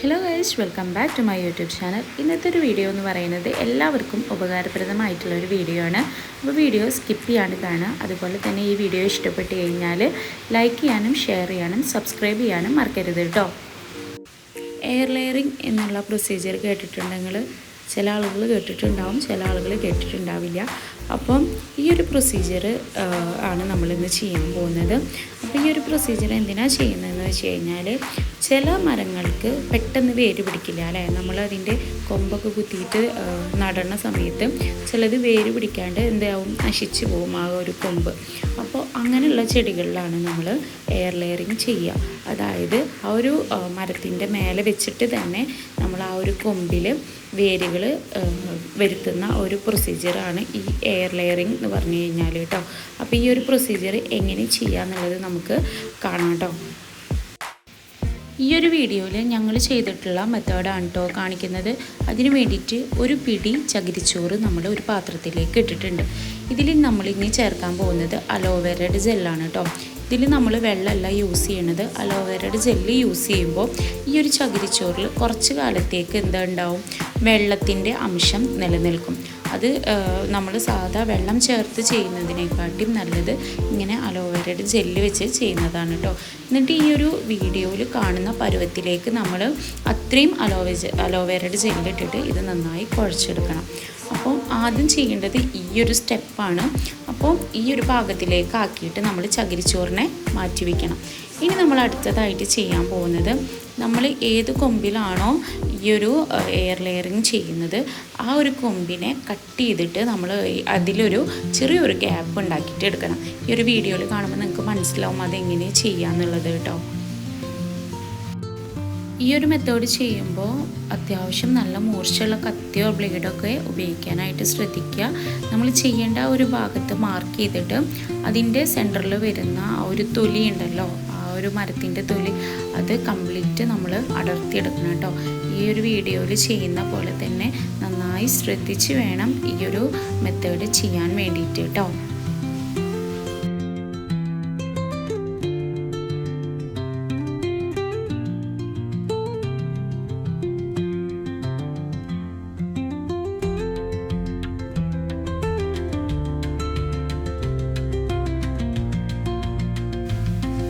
Hello guys welcome back to my YouTube channel ഇന്നത്തെ ഒരു video എന്ന് പറയുന്നത് എല്ലാവർക്കും ഉപകാരപ്രദമായിട്ടുള്ള ഒരു വീഡിയോ ആണ്. അപ്പോൾ വീഡിയോ സ്കിപ്പ് ചെയ്യാണ്ട് കാണുക. അതുപോലെ തന്നെ ഈ വീഡിയോ ഇഷ്ടപ്പെട്ട് കഴിഞ്ഞാൽ ലൈക്ക് ചെയ്യാനും ഷെയർ ചെയ്യാനും സബ്സ്ക്രൈബ് ചെയ്യാനും മറക്കരുത് കേട്ടോ എയർ ലെയറിങ് എന്നുള്ള പ്രൊസീജിയർ കേട്ടിട്ടുണ്ടെങ്കിൽ ചില ആളുകൾ കേട്ടിട്ടുണ്ടാവും ചില ആളുകൾ കേട്ടിട്ടുണ്ടാവില്ല. അപ്പം ഈ ഒരു പ്രൊസീജിയർ ആണ് നമ്മളിന്ന് ചെയ്യാൻ പോകുന്നത്. അപ്പോൾ ഈ ഒരു പ്രൊസീജിയർ എന്തിനാണ് ചെയ്യുന്നതെന്ന് വെച്ച് കഴിഞ്ഞാൽ ചില മരങ്ങൾക്ക് പെട്ടെന്ന് വേര് പിടിക്കില്ല അല്ലേ? നമ്മൾ നമ്മളതിന്റെ കൊമ്പൊക്കെ കുത്തിയിട്ട് നടണ സമയത്ത് ചിലത് വേര് പിടിക്കാണ്ട് എന്താവും? നശിച്ചു പോകും ആ ഒരു കൊമ്പ്. അപ്പോൾ അങ്ങനെയുള്ള ചെടികളിലാണ് നമ്മൾ എയർ ലെയറിങ് ചെയ്യുക. അതായത് ആ ഒരു മരത്തിന്റെ മേലെ വെച്ചിട്ട് തന്നെ നമ്മൾ ആ ഒരു കൊമ്പിൽ വേരുകൾ വരുത്തുന്ന ഒരു പ്രൊസീജിയറാണ് ഈ എയർ ലെയറിങ് എന്ന് പറഞ്ഞു കഴിഞ്ഞാൽ കേട്ടോ. അപ്പോൾ ഈ ഒരു പ്രൊസീജിയർ എങ്ങനെ ചെയ്യാന്നുള്ളത് നമുക്ക് കാണാം കേട്ടോ. ഈ ഒരു വീഡിയോയിൽ ഞങ്ങൾ ചെയ്തിട്ടുള്ള മെത്തേഡാണ് കേട്ടോ കാണിക്കുന്നത്. അതിന് വേണ്ടിയിട്ട് ഒരു പിടി ചകിരിച്ചോറ് നമ്മൾ ഒരു പാത്രത്തിലേക്ക് ഇട്ടിട്ടുണ്ട്. ഇതിൽ നമ്മൾ ഇനി ചേർക്കാൻ പോകുന്നത് അലോവേരയുടെ ജെല്ലാണ് കേട്ടോ ഇതിൽ നമ്മൾ വെള്ളമല്ല യൂസ് ചെയ്യണത്. അലോവേരയുടെ ജെല്ല് യൂസ് ചെയ്യുമ്പോൾ ഈ ഒരു ചകിരിച്ചോറിൽ കുറച്ച് കാലത്തേക്ക് എന്താ ഉണ്ടാവും? വെള്ളത്തിന്റെ അംശം നിലനിൽക്കും. അത് നമ്മൾ സാധാ വെള്ളം ചേർത്ത് ചെയ്യുന്നതിനെക്കാട്ടിയും നല്ലത് ഇങ്ങനെ അലോവേരയുടെ ജെല്ല് വെച്ച് ചെയ്യുന്നതാണ് കേട്ടോ എന്നിട്ട് ഈ ഒരു വീഡിയോയിൽ കാണുന്ന പരുവത്തിലേക്ക് നമ്മൾ അത്രയും അലോവേ അലോവേരയുടെ ജെല്ല് ഇട്ടിട്ട് ഇത് നന്നായി കുഴച്ചെടുക്കണം. അപ്പോൾ ആദ്യം ചെയ്യേണ്ടത് ഈ ഒരു സ്റ്റെപ്പാണ്. അപ്പോൾ ഈ ഒരു പാകത്തിലേക്ക് ആക്കിയിട്ട് നമ്മൾ ചകിരിച്ചോറിനെ മാറ്റി വയ്ക്കണം ഇനി നമ്മൾ അടുത്തതായിട്ട് ചെയ്യാൻ പോകുന്നത് നമ്മൾ ഏത് കൊമ്പിലാണോ ഈ ഒരു എയർ ലെയറിങ് ചെയ്യുന്നത് ആ ഒരു കൊമ്പിനെ കട്ട് ചെയ്തിട്ട് നമ്മൾ അതിലൊരു ചെറിയൊരു ഗ്യാപ്പ് ഉണ്ടാക്കിയിട്ട് എടുക്കണം. ഈ ഒരു വീഡിയോയിൽ കാണുമ്പോൾ നിങ്ങൾക്ക് മനസ്സിലാവും അതെങ്ങനെ ചെയ്യാന്നുള്ളത് കേട്ടോ. ഈ ഒരു മെത്തേഡ് ചെയ്യുമ്പോൾ അത്യാവശ്യം നല്ല മൂർച്ചയുള്ള കത്തിയോ ബ്ലേഡൊക്കെ ഉപയോഗിക്കാനായിട്ട് ശ്രദ്ധിക്കുക. നമ്മൾ ചെയ്യേണ്ട ഒരു ഭാഗത്ത് മാർക്ക് ചെയ്തിട്ട് അതിന്റെ സെന്ററിൽ വരുന്ന ആ ഒരു തൊലി ഉണ്ടല്ലോ ഒരു മരത്തിന്റെ തൊലി അത് കംപ്ലീറ്റ് നമ്മൾ അടർത്തിയെടുക്കണം കേട്ടോ. ഈ ഒരു വീഡിയോയിൽ ചെയ്യുന്ന പോലെ തന്നെ നന്നായി ശ്രദ്ധിച്ച് വേണം ഈ ഒരു മെത്തേഡ് ചെയ്യാൻ വേണ്ടിയിട്ട് കേട്ടോ.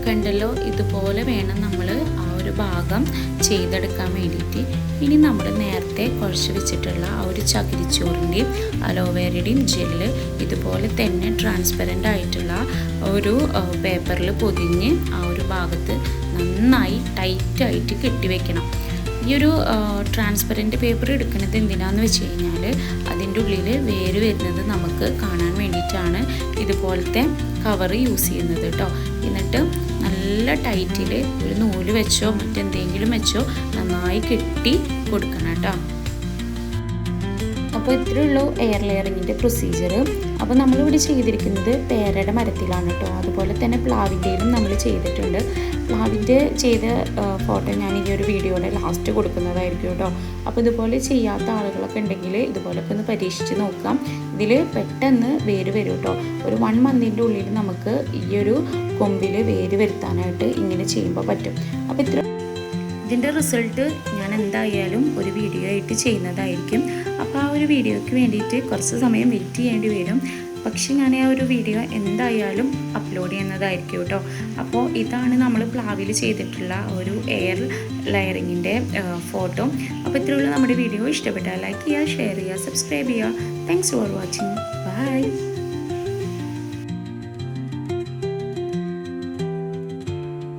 കണ്ടല്ലോ? ഇതുപോലെ വേണം നമ്മൾ ആ ഒരു ഭാഗം ചെയ്തെടുക്കാൻ വേണ്ടിയിട്ട്. ഇനി നമ്മൾ നേരത്തെ കുഴച്ച് വെച്ചിട്ടുള്ള ആ ഒരു ചകിരിച്ചോറിന്റെയും അലോവേരയുടെയും ജെല്ല് ഇതുപോലെ തന്നെ ട്രാൻസ്പെറന്റ് ആയിട്ടുള്ള ഒരു പേപ്പറിൽ പൊതിഞ്ഞ് ആ ഒരു ഭാഗത്ത് നന്നായി ടൈറ്റായിട്ട് കെട്ടിവെക്കണം ഈ ഒരു ട്രാൻസ്പെറന്റ് പേപ്പർ എടുക്കുന്നത് എന്തിനാന്ന് വെച്ച് കഴിഞ്ഞാൽ അതിന്റെ ഉള്ളിൽ വേര് വരുന്നത് നമുക്ക് കാണാൻ വേണ്ടിയിട്ടാണ് ഇതുപോലത്തെ കവർ യൂസ് ചെയ്യുന്നത് കേട്ടോ എന്നിട്ട് നല്ല ടൈറ്റിൽ ഒരു നൂൽ വെച്ചോ മറ്റെന്തെങ്കിലും വെച്ചോ നന്നായി കെട്ടി കൊടുക്കണം കേട്ടോ അപ്പോൾ ഇത്രയേ ഉള്ളൂ എയർ ലെയറിങ്ങിന്റെ പ്രൊസീജിയർ അപ്പോൾ നമ്മളിവിടെ ചെയ്തിരിക്കുന്നത് പേരയുടെ മരത്തിലാണ് കേട്ടോ. അതുപോലെ തന്നെ പ്ലാവിന്റെയിലും നമ്മൾ ചെയ്തിട്ടുണ്ട്. പ്ലാവിന്റെ ചെയ്ത ഫോട്ടോ ഞാൻ ഈ ഒരു വീഡിയോയുടെ ലാസ്റ്റ് കൊടുക്കുന്നതായിരിക്കും കേട്ടോ. അപ്പോൾ ഇതുപോലെ ചെയ്യാത്ത ആളുകളൊക്കെ ഉണ്ടെങ്കിൽ ഇതുപോലൊക്കെ ഒന്ന് പരീക്ഷിച്ച് നോക്കാം. ഇതിൽ പെട്ടെന്ന് വേര് വരും കേട്ടോ. ഒരു വൺ മന്തിന്റെ ഉള്ളിൽ നമുക്ക് ഈ ഒരു കൊമ്പിൽ വേര് വരുത്താനായിട്ട് ഇങ്ങനെ ചെയ്യുമ്പോൾ പറ്റും. അപ്പോൾ ഇത്ര ഇതിന്റെ റിസൾട്ട് ഞാൻ എന്തായാലും ഒരു വീഡിയോ ആയിട്ട് ചെയ്യുന്നതായിരിക്കും. അപ്പോൾ ആ ഒരു വീഡിയോയ്ക്ക് വേണ്ടിയിട്ട് കുറച്ച് സമയം വെയിറ്റ് ചെയ്യേണ്ടി വരും. പക്ഷെ ഞാൻ ആ ഒരു വീഡിയോ എന്തായാലും അപ്ലോഡ് ചെയ്യുന്നതായിരിക്കും കേട്ടോ. അപ്പോൾ ഇതാണ് നമ്മൾ പ്ലാവിൽ ചെയ്തിട്ടുള്ള ഒരു എയർ ലയറിങ്ങിന്റെ ഫോട്ടോ അപ്പോൾ ഇത്രയുള്ള നമ്മുടെ വീഡിയോ. ഇഷ്ടപ്പെട്ടാൽ ലൈക്ക് ചെയ്യുക ഷെയർ ചെയ്യുക സബ്സ്ക്രൈബ് ചെയ്യുക. Thanks for watching bye